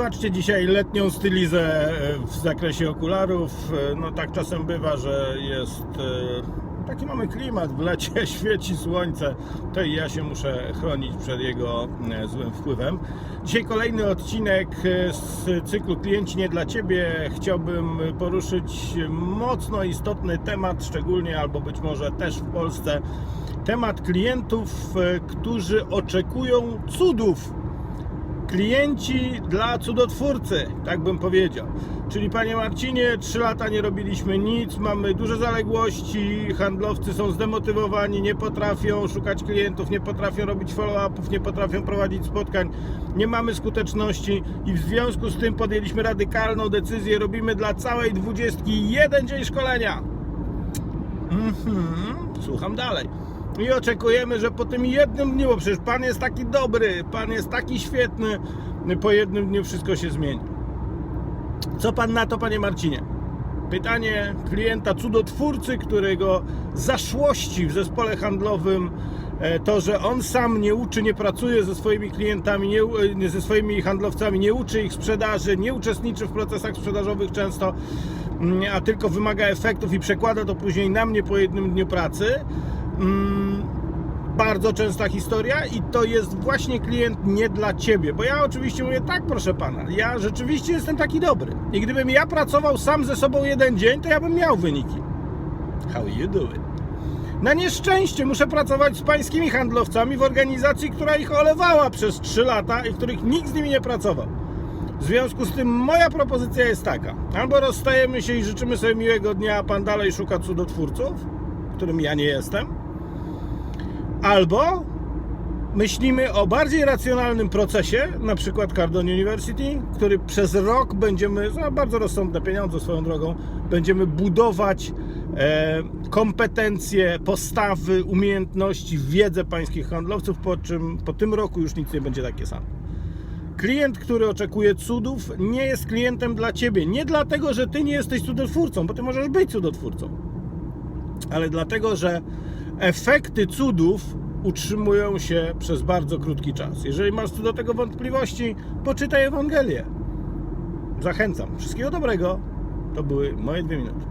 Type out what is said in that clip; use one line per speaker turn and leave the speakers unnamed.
Wybaczcie dzisiaj letnią stylizę e, w zakresie okularów. E, No tak czasem bywa, że jest e, taki mamy klimat, w lecie świeci słońce, to i ja się muszę chronić przed jego złym wpływem. Dzisiaj kolejny odcinek z cyklu Klienci nie dla Ciebie. Chciałbym poruszyć mocno istotny temat, szczególnie albo być może też w Polsce. Temat klientów, którzy oczekują cudów klienci dla cudotwórcy, tak bym powiedział. Czyli panie Marcinie, 3 lata nie robiliśmy nic, mamy duże zaległości, handlowcy są zdemotywowani, nie potrafią szukać klientów, nie potrafią robić follow-upów, nie potrafią prowadzić spotkań, nie mamy skuteczności i w związku z tym podjęliśmy radykalną decyzję, robimy dla całej dwudziestki jeden dzień szkolenia. Mhm, słucham dalej. I oczekujemy, że po tym jednym dniu, bo przecież Pan jest taki dobry, Pan jest taki świetny, po jednym dniu wszystko się zmieni. Co Pan na to, Panie Marcinie? Pytanie klienta cudotwórcy, którego zaszłości w zespole handlowym e, to, że on sam nie uczy, nie pracuje ze swoimi klientami, nie, e, ze swoimi handlowcami, nie uczy ich sprzedaży, nie uczestniczy w procesach sprzedażowych często, mm, a tylko wymaga efektów i przekłada to później na mnie po jednym dniu pracy. Mm, bardzo częsta historia i to jest właśnie klient nie dla ciebie. Bo ja oczywiście mówię, tak, proszę pana, ja rzeczywiście jestem taki dobry. I gdybym ja pracował sam ze sobą jeden dzień, to ja bym miał wyniki. How you do it? Na nieszczęście muszę pracować z pańskimi handlowcami w organizacji, która ich olewała przez 3 lata i których nikt z nimi nie pracował. W związku z tym moja propozycja jest taka: albo rozstajemy się i życzymy sobie miłego dnia, a pan dalej szuka cudotwórców, którym ja nie jestem, albo myślimy o bardziej racjonalnym procesie, na przykład Cardone University, który przez rok będziemy, za bardzo rozsądne pieniądze swoją drogą, będziemy budować e, kompetencje, postawy, umiejętności, wiedzę pańskich handlowców, po czym po tym roku już nic nie będzie takie samo. Klient, który oczekuje cudów, nie jest klientem dla ciebie. Nie dlatego, że ty nie jesteś cudotwórcą, bo ty możesz być cudotwórcą, ale dlatego, że efekty cudów utrzymują się przez bardzo krótki czas. Jeżeli masz co do tego wątpliwości, poczytaj Ewangelię. Zachęcam. Wszystkiego dobrego. To były moje dwie minuty.